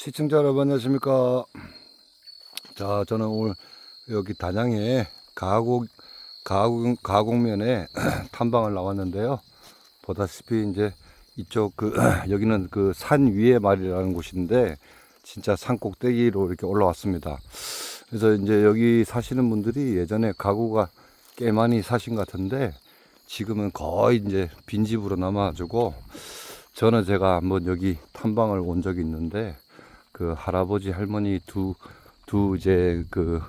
시청자 여러분 안녕하십니까? 자 저는 오늘 여기 단양에 가곡 가곡 가곡면에 탐방을 나왔는데요. 보다시피 이제 이쪽 그 여기는 그 산 위에 말이라는 곳인데 진짜 산 꼭대기로 이렇게 올라왔습니다. 그래서 이제 여기 사시는 분들이 예전에 가구가 꽤 많이 사신 것 같은데 지금은 거의 이제 빈집으로 남아가지고 저는 제가 한번 여기 탐방을 온 적이 있는데 그 할아버지 할머니 두 두 이제 그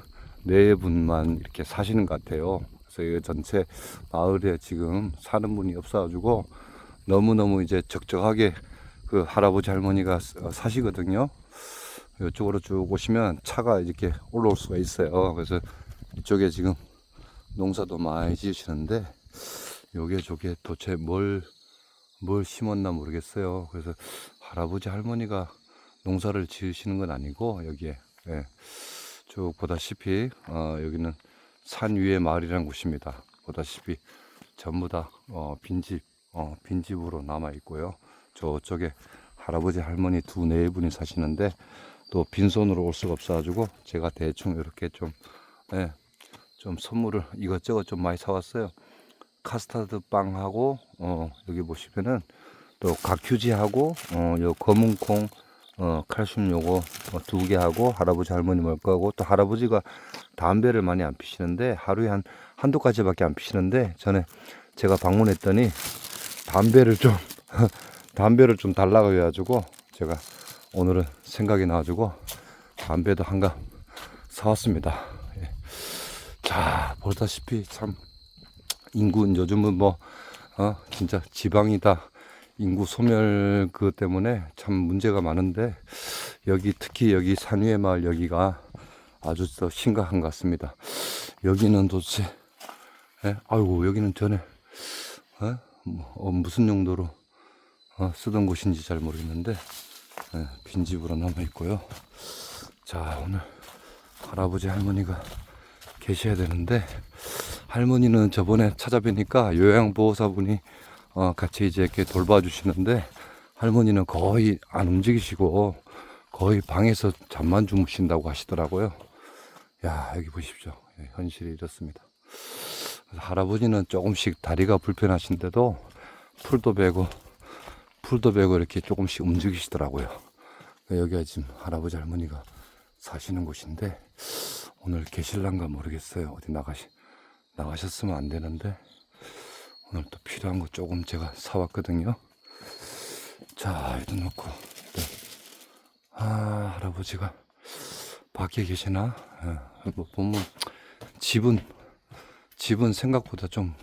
네 분만 이렇게 사시는 것 같아요. 그래서 이 전체 마을에 지금 사는 분이 없어가지고 너무 너무 이제 적적하게 그 할아버지 할머니가 사- 사시거든요. 이쪽으로 쭉 오시면 차가 이렇게 올라올 수가 있어요. 그래서 이쪽에 지금 농사도 많이 지으시는데 요게 저게 도대체 뭘 뭘 심었나 모르겠어요. 그래서 할아버지 할머니가 농사를 지으시는 건 아니고 여기에 예, 쭉 보다시피 어, 여기는 산 위의 마을이라는 곳입니다. 보다시피 전부 다 어, 빈집 어, 빈집으로 남아 있고요. 저쪽에 할아버지 할머니 두 네 분이 사시는데 또 빈손으로 올 수가 없어가지고 제가 대충 이렇게 좀 예, 좀 선물을 이것저것 좀 많이 사왔어요. 카스타드 빵하고 어 여기 보시면은 또 각휴지하고 어 요 검은콩 어 칼슘 요거 어, 두개 하고 할아버지 할머니 먹을 거고 또 할아버지가 담배를 많이 안 피시는데 하루에 한 한두 가지밖에 안 피시는데 전에 제가 방문했더니 담배를 좀 담배를 좀 달라고 해가지고 제가 오늘은 생각이 나가지고 담배도 한감 사왔습니다. 예. 자 보다시피 참 인구 요즘은 뭐 어, 진짜 지방이다 인구 소멸 그 때문에 참 문제가 많은데 여기 특히 여기 산위의 마을 여기가 아주 더 심각한 것 같습니다. 여기는 도대체 예? 아이고 여기는 전에 어? 뭐, 어, 무슨 용도로 어, 쓰던 곳인지 잘 모르겠는데 예, 빈집으로 남아 있고요. 자 오늘 할아버지 할머니가 계셔야 되는데 할머니는 저번에 찾아뵈니까 요양보호사분이 어, 같이 이제 이렇게 돌봐주시는데 할머니는 거의 안 움직이시고 거의 방에서 잠만 주무신다고 하시더라고요. 야 여기 보십시오. 예, 현실이 이렇습니다. 할아버지는 조금씩 다리가 불편하신데도 풀도 베고 풀도 베고 이렇게 조금씩 움직이시더라고요. 여기가 지금 할아버지 할머니가 사시는 곳인데 오늘 계실란가 모르겠어요. 어디 나가시 나가셨으면 안 되는데 오늘 또 필요한 거 조금 제가 사왔거든요. 자, 이도 놓고 네. 아 할아버지가 밖에 계시나? 예, 뭐 보면 집은 집은 생각보다 좀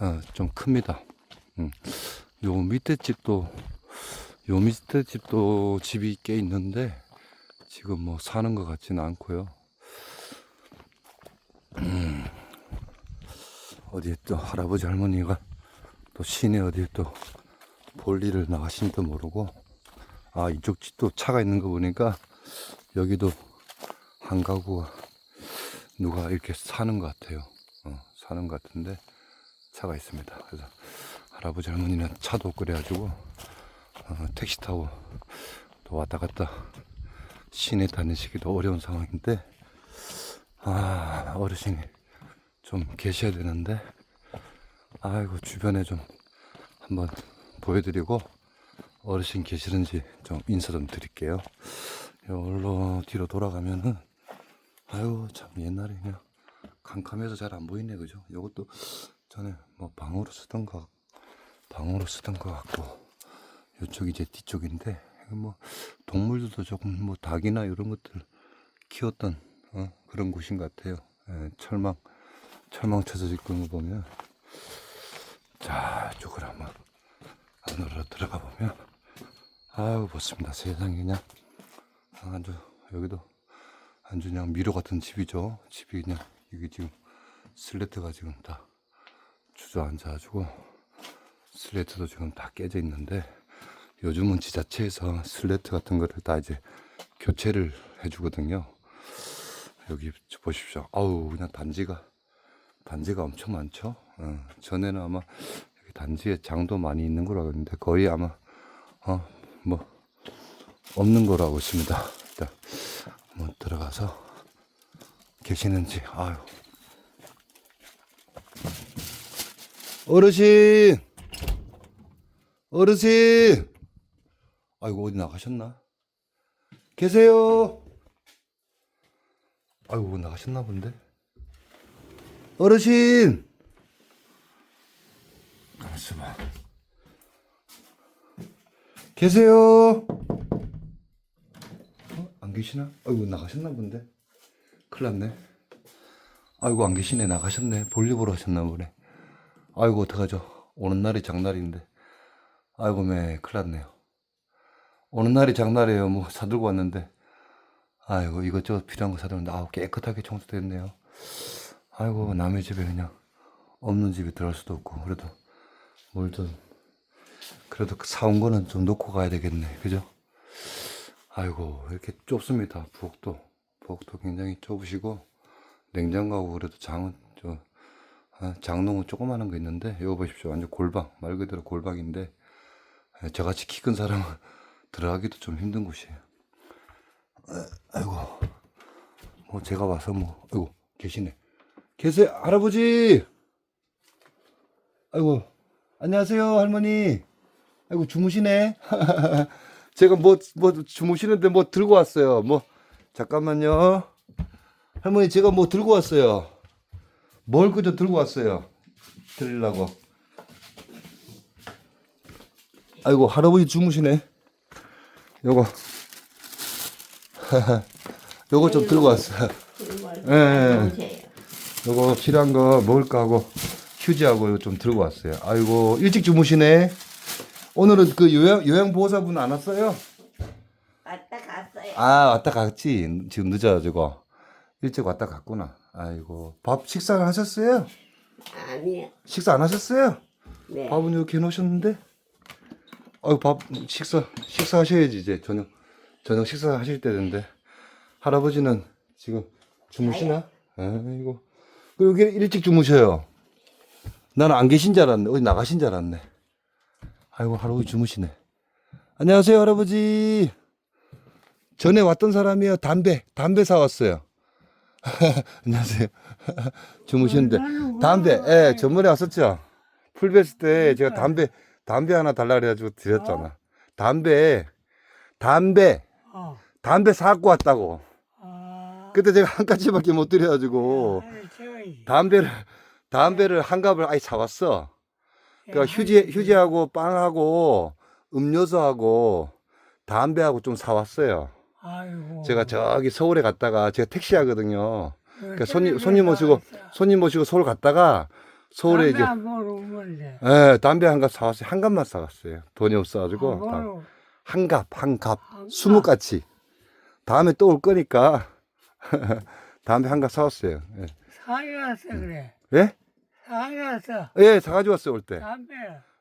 어, 좀 큽니다. 음. 요 밑에 집도 요 밑에 집도 집이 꽤 있는데 지금 뭐 사는 것 같지는 않고요. 어디에 또 할아버지 할머니가 또 시내 어디에 또 볼일을 나가신지도 모르고 아 이쪽 집도 차가 있는 거 보니까 여기도 한 가구가 누가 이렇게 사는 것 같아요. 어, 사는 것 같은데 차가 있습니다. 그래서 할아버지 할머니는 차도 없고 그래가지고 어, 택시 타고 또 왔다 갔다 시내 다니시기도 어려운 상황인데 아 어르신이 좀 계셔야 되는데 아이고 주변에 좀 한번 보여드리고 어르신 계시는지 좀 인사 좀 드릴게요. 여기로 뒤로 돌아가면은 아이고 참 옛날에 그냥 캄캄해서 잘 안 보이네 그죠? 요것도 전에 뭐 방으로 쓰던 거 방으로 쓰던 거 같고 요쪽 이제 뒤쪽인데 뭐 동물들도 조금 뭐 닭이나 이런 것들 키웠던 어, 그런 곳인 것 같아요. 예, 철망 철망 쳐져 있는 거 보면 자 이쪽으로 한번 안으로 들어가 보면 아유 멋습니다. 세상에 그냥. 아주 여기도 아주 그냥 미로 같은 집이죠. 집이 그냥 여기 지금 슬레트가 지금 다 주저앉아 가지고 슬레트도 지금 다 깨져 있는데 요즘은 지자체에서 슬레트 같은 거를 다 이제 교체를 해주거든요. 여기 보십시오. 아우 그냥 단지가 단지가 엄청 많죠. 어, 전에는 아마 단지에 장도 많이 있는 알고 있는데 거의 아마 어 뭐 없는 거로 알고 있습니다. 일단 한번 들어가서 계시는지 아유. 어르신! 어르신! 아이고 어디 나가셨나? 계세요? 아이고 나가셨나 본데 어르신. 잠시만 계세요. 어? 안 계시나? 아이고 나가셨나 본데. 큰일 났네. 아이고 안 계시네. 나가셨네. 볼일 보러 하셨나 보네. 아이고 어떡하죠? 오는 날이 장날인데. 아이고 매 큰일 났네요. 오는 날이 장날이에요. 뭐 사들고 왔는데. 아이고 이것저것 필요한 거 사들었는데. 아우 깨끗하게 청소됐네요 아이고 남의 집에 그냥 없는 집에 들어갈 수도 없고 그래도 뭘 좀 그래도 그 사온 거는 좀 놓고 가야 되겠네. 그죠? 아이고 이렇게 좁습니다. 부엌도. 부엌도 굉장히 좁으시고 냉장고하고 그래도 장은 저 아, 장롱은 조그마한 거 있는데 이거 보십시오. 완전 골방 말 그대로 골방인데 예, 저같이 키 큰 사람은 들어가기도 좀 힘든 곳이에요. 아, 아이고 뭐 제가 와서 뭐 아이고 계시네 계세요 할아버지! 아이고 안녕하세요 할머니. 아이고 주무시네. 제가 뭐 뭐 주무시는데 뭐 들고 왔어요. 뭐 잠깐만요. 할머니 제가 뭐 들고 왔어요. 뭘 그저 들고 왔어요? 드리려고. 아이고 할아버지 주무시네. 요거. 요거 좀 들고 왔어요. 예, 예. 요거 필요한 거 먹을까 하고 휴지하고 이거 좀 들고 왔어요. 아이고 일찍 주무시네. 오늘은 그 요양 요양 보호사분 안 왔어요? 왔다 갔어요. 아 왔다 갔지. 지금 늦어가지고 일찍 왔다 갔구나. 아이고 밥 식사를 하셨어요? 아니요. 식사 안 하셨어요? 네. 밥은 이렇게 해놓으셨는데. 아이고 밥 식사 식사 하셔야지 이제 저녁 저녁 식사 하실 때인데 할아버지는 지금 주무시나? 아이고 그 여기 일찍 주무셔요. 나는 안 계신 줄 알았네. 어디 나가신 줄 알았네. 아이고 할아버지 주무시네. 안녕하세요 할아버지. 전에 왔던 사람이요 담배 담배 사왔어요. 안녕하세요. 주무시는데 담배 예 전번에 왔었죠. 풀베스 때 제가 담배 담배 하나 달라 그래가지고 드렸잖아. 담배 담배 어. 담배 사갖고 왔다고. 아. 그때 제가 한 가지밖에 못 드려가지고. 담배를 담배를 한 갑을 아예 사왔어. 그러니까 휴지 휴지하고 빵하고 음료수하고 담배하고 좀 사왔어요. 아이고. 제가 저기 서울에 갔다가 제가 택시 하거든요. 그러니까 손님 손님 모시고. 손님 모시고 서울 갔다가 서울에 이제. 예, 담배 한 갑 사왔어요. 한 갑만 사왔어요. 돈이 없어가지고 아, 한 갑, 한 갑, 한 스무 갑. 가치. 다음에 또 올 거니까 담배 한갑 사왔어요. 예. 사기 왔어 그래. 예? 사기 왔어. 예, 사가지고 왔어요 올 때. 담배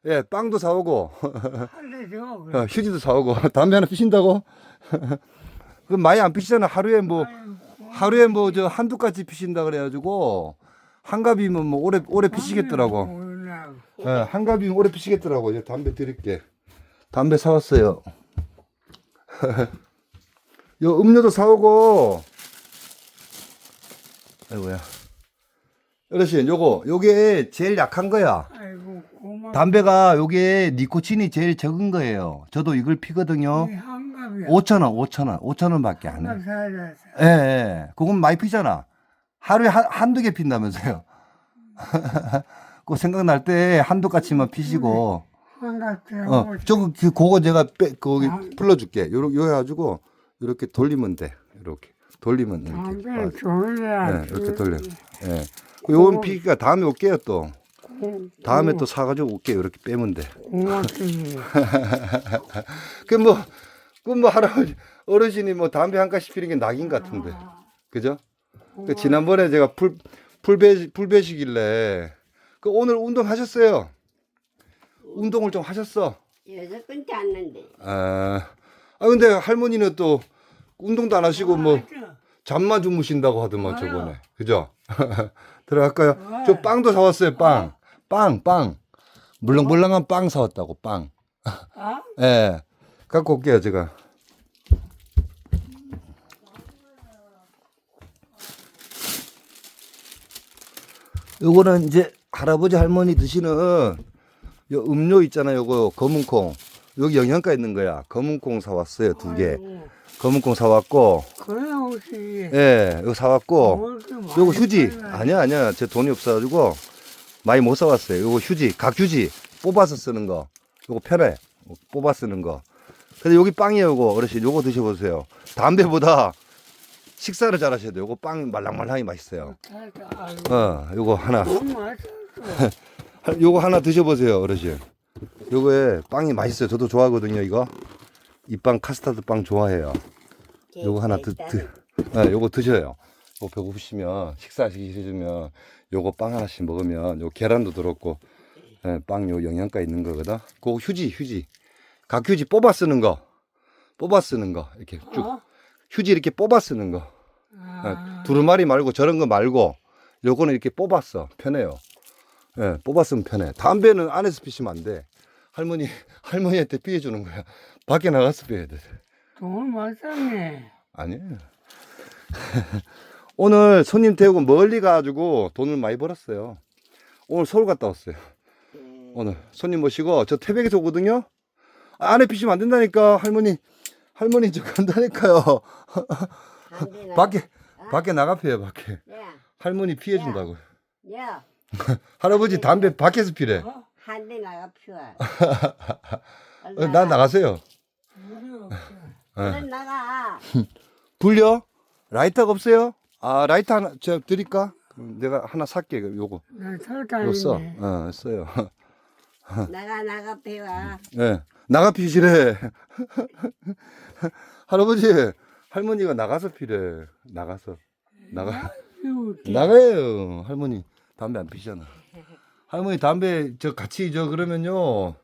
예, 빵도 사오고 한 대 줘. 그래. 어, 휴지도 사오고 담배 하나 피신다고? 그 많이 안 피시잖아. 하루에 뭐 아이고, 하루에 뭐 저 한두 가지 피신다 그래가지고 한 갑이면 뭐 오래 오래 피시겠더라고. 몰라. 예, 한 갑이면 오래 피시겠더라고. 이제 담배 드릴게. 담배 사왔어요. 요 음료도 사오고. 아이고야. 어르신, 요거 요게 제일 약한 거야. 아이고 고마. 담배가 요게 니코틴이 제일 적은 거예요. 저도 이걸 피거든요. 한갑이야. 5천 원, 5천 원, 5천 원밖에 안 해. 한갑 사야 돼. 예, 예. 그건 많이 피잖아. 하루에 한, 한두 개 핀다면서요. 그 생각날 때 한두 가지만 피시고, 한갑. 어, 저거, 그, 그거 제가 빼, 거기 아. 풀러줄게. 요러, 요 해가지고, 이렇게 돌리면 돼. 이렇게. 돌리면 이렇게. 담배 아, 좋으야. 예, 이렇게 돌려. 예. 그 요건 피기가 다음에 올게요, 또. 다음에 어. 또 사가지고 올게요. 이렇게 빼면 돼. 고맙지. 그 뭐, 그뭐 할아버지, 어르신이 뭐 담배 한 가씩 피는 게 낙인 같은데. 아. 그죠? 그 지난번에 제가 풀, 풀배, 풀배시길래, 그 오늘 운동 하셨어요? 운동을 좀 하셨어? 여섯 번째 왔는데. 아, 아 근데 할머니는 또 운동도 안 하시고 뭐 아, 그렇죠. 잠만 주무신다고 하더만 저번에. 그죠? 들어갈까요? 저 빵도 사왔어요, 빵. 어? 빵, 빵. 물렁물렁한 어? 빵 사왔다고, 빵. 아? 예. 갖고 올게요, 제가. 요거는 이제 할아버지 할머니 드시는 요 음료 있잖아요, 요거 검은콩. 여기 영양가 있는 거야. 검은콩 사왔어요, 두 개. 아이고. 검은콩 사왔고, 그래 혹시 예, 이거 사왔고, 많이 요거 휴지. 아니야, 아니야. 제 돈이 없어가지고 많이 못 사왔어요. 요거 휴지, 각 휴지. 뽑아서 쓰는 거. 요거 편해. 뽑아 쓰는 거. 근데 여기 빵이에요, 요거. 어르신, 요거 드셔보세요. 담배보다 식사를 잘 하셔야 돼요. 요거 빵 말랑말랑이 맛있어요. 아이고, 어, 요거 하나. 요거 하나 드셔보세요, 어르신. 요거에 빵이 맛있어요. 저도 좋아하거든요, 이거. 이 빵 카스타드 빵 좋아해요. 요거 하나 드, 드, 네, 요거 드셔요. 요거 배고프시면 식사하시기 싫으면 요거 빵 하나씩 먹으면 요 계란도 들었고 예, 빵요 영양가 있는 거거든. 그거 휴지 휴지 각 휴지 뽑아 쓰는 거 뽑아 쓰는 거 이렇게 쭉 어? 휴지 이렇게 뽑아 쓰는 거 예, 아, 두루마리 말고 저런 거 말고 요거는 이렇게 뽑았어 편해요. 예, 뽑았으면 편해. 담배는 안에서 피시면 안 돼. 할머니 할머니한테 피해주는 거야. 밖에 나가서 피해야 돼. 돈을 많이 썼네. 아니에요. 오늘 손님 태우고 멀리 가가지고 돈을 많이 벌었어요. 오늘 서울 갔다 왔어요. 오늘 손님 모시고 저 태백에서 오거든요. 아, 안에 피시면 안 된다니까 할머니 할머니 저 간다니까요. 밖에 밖에 나가 피해 밖에 야, 할머니 피해 준다고. 야, 할아버지 담배 밖에서 피래. 어? 한대 나가 피워. 어, 나 나가세요. 얼른 나가. 불려? 라이터가 없어요? 아 라이터 하나 저 드릴까? 그럼 내가 하나 살게 요거. 나 이거 설탕이네. 써. 어 써요. 나가 나가 배워. 예. 나가 피시래. 할아버지, 할머니가 나가서 피래. 나가서. 나가. 나가요. 할머니. 담배 안 피잖아. 할머니 담배 저 같이 저 그러면요.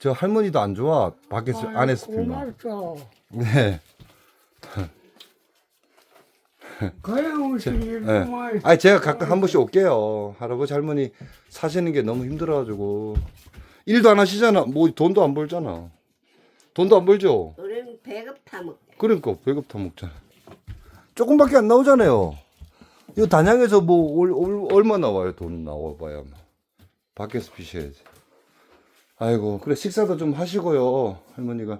저 할머니도 안 좋아. 밖에서 안에서 피면. 고맙소. 네. 그래. 정말 아니 제가 가끔 한 번씩 올게요. 할아버지 할머니 사시는 게 너무 힘들어가지고 일도 안 하시잖아. 뭐 돈도 안 벌잖아. 돈도 안 벌죠. 우리는 배급 타 먹자. 그러니까 배급 타 먹잖아. 조금밖에 안 나오잖아요. 이거 단양에서 뭐 올, 올, 얼마 나와요? 돈 나와봐야 뭐. 밖에서 피셔야지. 아이고 그래 식사도 좀 하시고요 할머니가.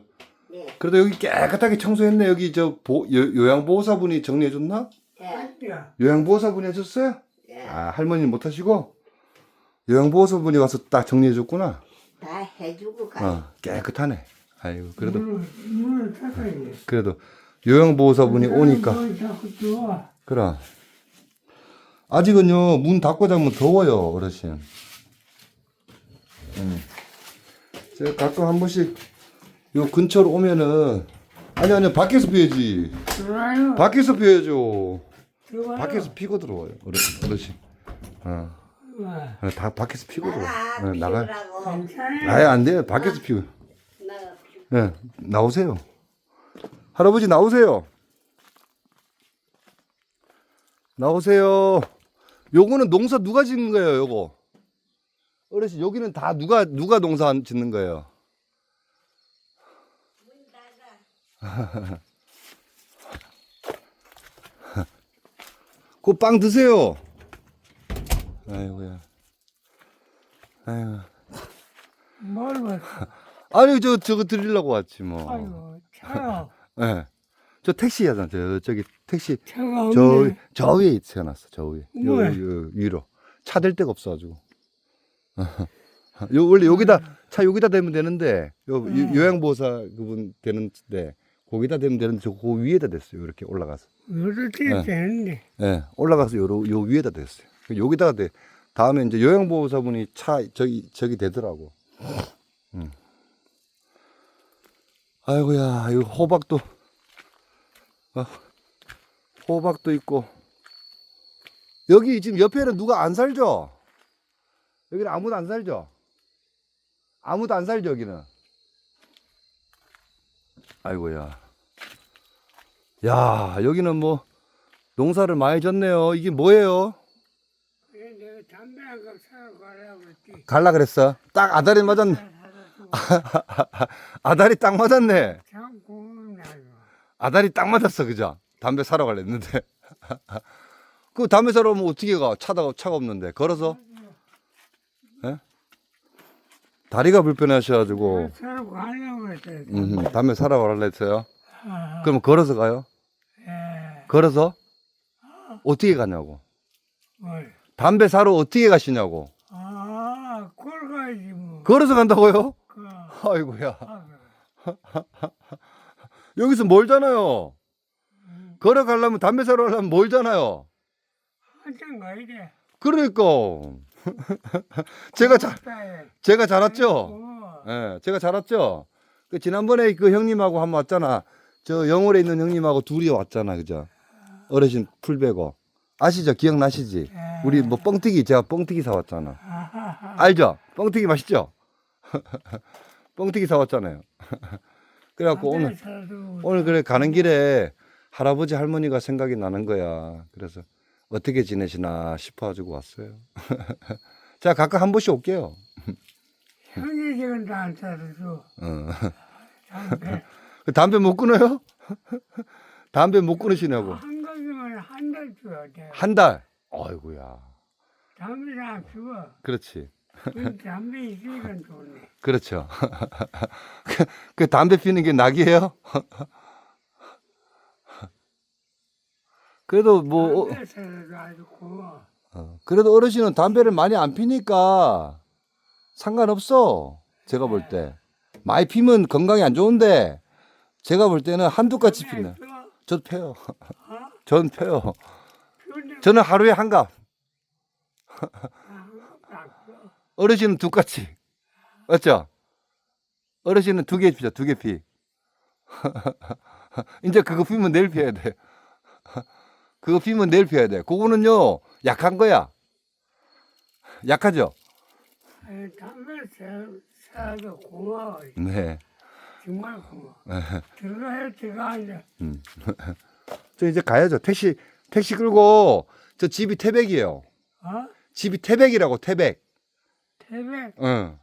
예, 그래도 여기 깨끗하게 청소했네. 여기 저 보, 요, 요양보호사분이 정리해줬나? 예, 야, 요양보호사분이 해줬어요? 예. 아 할머니는 못하시고 요양보호사분이 와서 딱 정리해줬구나. 다 해주고 가. 어 깨끗하네. 아이고 그래도 물을 물을 닦아야지. 그래도 요양보호사분이 오니까. 자꾸. 그래. 아직은요, 문 닫고 자면 더워요, 어르신. 음. 제가 가끔 한 번씩 요 근처로 오면은, 아니, 아니, 밖에서 피해야지. 들어와요. 밖에서 피해야죠. 들어와요. 밖에서 피고 들어와요, 어르신. 어르신. 어. 와, 어, 다 밖에서 피고 들어와. 나가 어, 나가. 괜찮아요. 아예 안 돼요. 밖에서 피고. 나가 피우. 네, 나오세요. 할아버지 나오세요. 나오세요. 요거는 농사 누가 짓는 거예요, 요거? 어르신, 여기는 다 누가, 누가 농사 짓는 거예요? 그 빵 드세요. 아이고야. 아이고. 뭘 봤어? 아니, 저, 저거 드리려고 왔지, 뭐. 아이고, 차요. 예. 저 택시야잖아. 저, 저기 택시. 차가 저, 없네. 저 위에 세워놨어. 저 위에. 요, 왜? 요, 위로. 차 댈 데가 없어가지고. 요, 원래 여기다, 차 여기다 대면 되는데, 요, 요- 음. 요양보호사 그분 되는데, 거기다 대면 되는데, 저, 그 위에다 댔어요. 이렇게 올라가서. 이렇게 네. 되는데. 예. 올라가서 요, 요 위에다 댔어요. 여기다가 대, 다음에 이제 요양보호사분이 차, 저기, 저기 되더라고. 음. 아이고야, 이거 호박도, 어, 호박도 있고. 여기 지금 옆에는 누가 안 살죠? 여기는 아무도 안 살죠? 아무도 안 살죠, 여기는? 아이고야. 야, 여기는 뭐, 농사를 많이 졌네요. 이게 뭐예요? 그래, 내가 담배 한갑 사러 가려고 했지. 갈라 그랬어. 딱 아다리 맞았네. 아다리 딱 맞았네. 참. 아다리 딱 맞았어, 그죠? 담배 사러 갈랬는데. 그 담배 사러 오면 어떻게 가? 차가 차가 없는데 걸어서? 예? 다리가 불편하셔가지고 서로 가려고 했어요. 음, 담배 사러 가라 했어요. 아, 그럼 걸어서 가요? 예. 걸어서? 어떻게 가냐고? 뭘. 담배 사러 어떻게 가시냐고? 아, 걸어가야지 뭐. 걸어서 간다고요? 그, 아이고야. 아, 여기서 멀잖아요. 걸어가려면 담배 사러 가려면 멀잖아요. 한참 가야 돼. 그러니까 제가 잘 따에. 제가 잘 왔죠. 어, 예, 제가 잘 왔죠. 그 지난번에 그 형님하고 한 번 왔잖아. 저 영월에 있는 형님하고 둘이 왔잖아, 그죠? 어르신 풀 베고 아시죠? 기억나시지? 예. 우리 뭐 뻥튀기 제가 뻥튀기 사왔잖아. 알죠? 뻥튀기 맛있죠? 뻥튀기 사왔잖아요. 그래갖고 오늘 오늘 그래 가는 길에 할아버지 할머니가 생각이 나는 거야. 그래서 어떻게 지내시나 싶어가지고 왔어요. 자 각각 한 번씩 올게요. 나안 살아서 어. 담배 그 담배 못 끊어요? 담배 못 끊으시냐고. 한 가지만 한 달 줘야 돼. 한 달. 아이고야. 담배를 안 피워. 그렇지. 그 담배 있으니까 좋네. 그렇죠. 그, 그 담배 피는 게 낙이에요? 그래도 뭐 어, 담배. 어, 그래도 어르신은 담배를 많이 안 피니까 상관없어. 제가 볼 때. 많이 피면 건강에 안 좋은데 제가 볼 때는 한두 가지 피네. 저도 펴요. 어? 전 펴요. 피우는데 저는 하루에 한 갑. 어르신은 두 가지. 맞죠? 어르신은 두 개 피죠. 두 개 피. 이제 그거 피면 내일 피워야 돼. 그거 피면 내일 피워야 돼. 그거는요, 약한 거야. 약하죠? 아니, 담배 사- 사도 고마워. 네. 정말 고마워. 들어가야 들어가 앉아. 저 이제 가야죠. 택시, 택시 끌고, 저 집이 태백이에요. 어? 집이 태백이라고, 태백. 태백 응.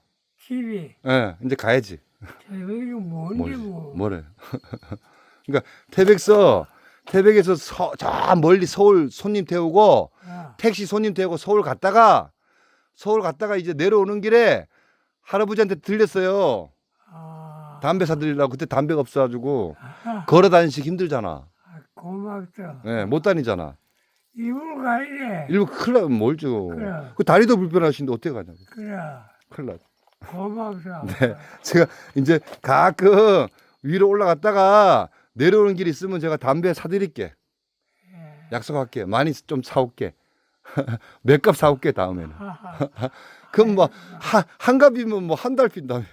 집이 예, 이제 가야지. 태백이 뭔데 뭘, 뭐. 뭐래. 그러니까 태백서, 태백에서 서, 저 멀리 서울 손님 태우고, 야, 택시 손님 태우고 서울 갔다가, 서울 갔다가 이제 내려오는 길에 할아버지한테 들렸어요. 아, 담배 사드리려고 그때 담배가 없어가지고 아하, 걸어 다니기 힘들잖아. 아, 고맙다. 예, 못 다니잖아. 이불 가야 돼. 일부 큰일 나면 뭘 줘. 그래. 그 다리도 불편하신데 어떻게 가냐고. 그래. 큰일 나. 고맙다. 네. 제가 이제 가끔 위로 올라갔다가 내려오는 길 있으면 제가 담배 사드릴게. 예. 약속할게. 많이 좀 사올게. 몇 갑 사올게 다음에는. 그럼 뭐한 갑이면 뭐 한 달 핀다며.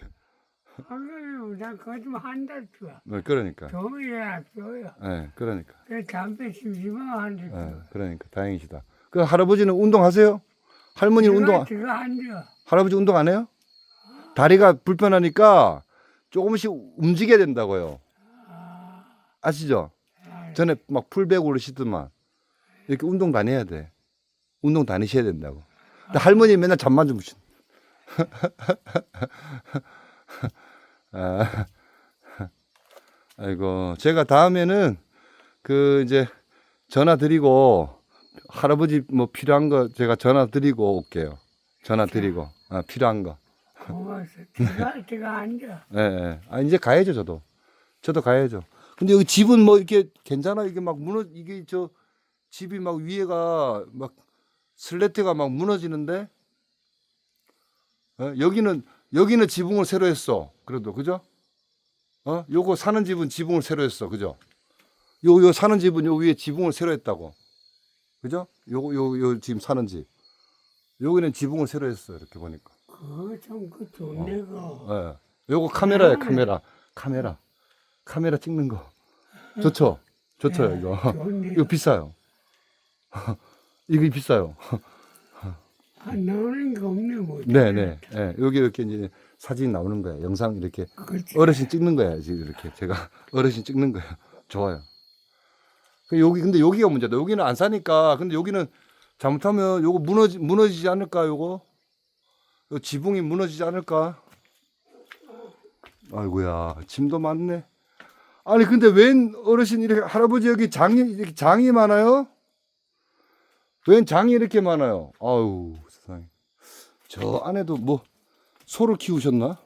나 거짓말 한달 줘. 네, 그러니까. 종이야 줘요. 예, 그러니까. 그 담배 심심하면 예, 줘. 그러니까 다행이시다. 그 할아버지는 운동하세요? 할머니는 운동 안- 그거 안 줘. 할아버지 운동 안 해요? 다리가 불편하니까 조금씩 움직여야 된다고요. 아시죠? 전에 막 풀베고 그러시더만 이렇게 운동 다녀야 돼. 운동 다니셔야 된다고. 근데 할머니 맨날 잠만 주무신. 아, 아이고 제가 다음에는 그 이제 전화 드리고 할아버지 뭐 필요한 거 제가 전화 드리고 올게요. 전화 드리고 아, 필요한 거. 고마워. 제가 제가 안 줘. 예, 예. 아, 이제 가야죠, 저도. 저도 가야죠. 근데 여기 집은 뭐 이렇게 괜찮아? 이게 막 무너, 이게 저 집이 막 위에가 막 슬래트가 막 무너지는데? 어? 여기는, 여기는 지붕을 새로 했어. 그래도, 그죠? 어? 요거 사는 집은 지붕을 새로 했어. 그죠? 요, 요 사는 집은 요 위에 지붕을 새로 했다고. 그죠? 요거, 요, 요 지금 사는 집. 여기는 지붕을 새로 했어. 이렇게 보니까. 그거 좀그 좋네 거. 예. 요거 카메라예요, 카메라. 카메라. 카메라 찍는 거. 좋죠? 좋죠, 예, 이거. 좋네. 이거 비싸요. 이거 비싸요. 아, 나오는 게 없네 뭐. 네, 네. 예. 여기 이렇게 이제 사진 나오는 거야. 영상 이렇게 그렇지. 어르신 찍는 거야, 지금 이렇게. 제가 어르신 찍는 거야. 좋아요. 그 여기 근데 여기가 문제다. 여기는 안 사니까. 근데 여기는 잘못하면 요거 무너지 무너지지 않을까, 요거? 요 지붕이 무너지지 않을까? 아이고야, 짐도 많네. 아니 근데 웬 어르신 이렇게 할아버지 여기 장이 이렇게 장이 많아요? 웬 장이 이렇게 많아요? 아유, 세상에. 저 안에도 뭐, 소를 키우셨나?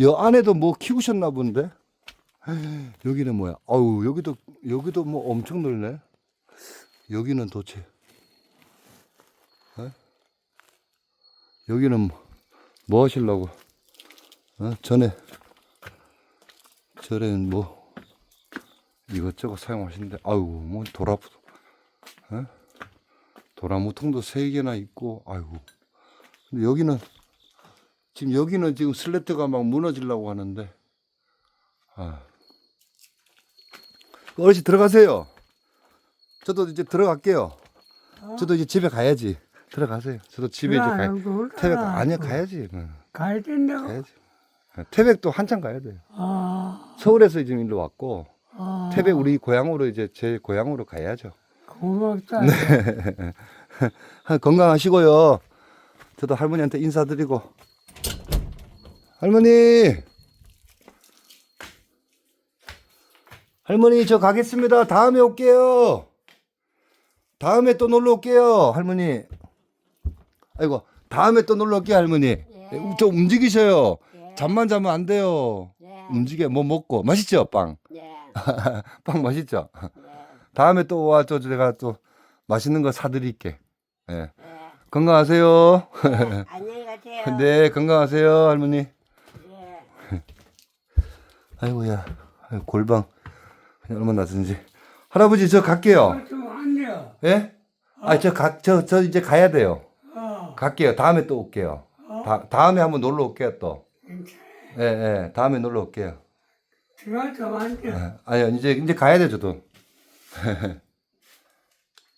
여 안에도 뭐 키우셨나 본데? 여기는 뭐야? 아유, 여기도, 여기도 뭐 엄청 넓네? 여기는 도대체, 에? 여기는 뭐, 뭐 하시려고? 어? 전에, 전에는 뭐, 이것저것 사용하시는데, 아유, 뭐, 도라, 에? 도라무통도 세 개나 있고, 아이고. 근데 여기는, 지금 여기는 지금 슬래트가 막 무너지려고 하는데, 아. 어르신 들어가세요. 저도 이제 들어갈게요. 저도 이제 집에 가야지. 들어가세요. 저도 집에 이제 야, 가. 아니야 가야지. 응, 가야 된다고? 가야지. 태백도 한참 가야 돼요. 아, 서울에서 지금 일로 왔고 아. 태백 우리 고향으로 이제 제 고향으로 가야죠. 고맙다. 네. 건강하시고요. 저도 할머니한테 인사드리고 할머니 할머니 저 가겠습니다. 다음에 올게요. 다음에 또 놀러 올게요, 할머니. 아이고 다음에 또 놀러 올게요, 할머니. 좀 움직이셔요. 예. 잠만 자면 안 돼요. 예. 움직여 뭐 먹고 맛있죠, 빵. 예. 빵 맛있죠. 예. 다음에 또와또 제가 또 맛있는 거 사드릴게. 예. 예. 건강하세요. 예. 안녕히 가세요. 네, 건강하세요, 할머니. 예. 아이고야, 아이고, 골방 그냥 얼마나 났는지. 할아버지 저 갈게요. 좀 안 돼요. 예? 아, 저 가, 저, 저 이제 가야 돼요. 어, 갈게요. 다음에 또 올게요. 다, 다음에 한번 놀러 올게요 또. 괜찮아. 예, 예, 다음에 놀러 올게요. 들어가 좀 앉아. 예. 아니요, 이제 이제 가야 돼 저도.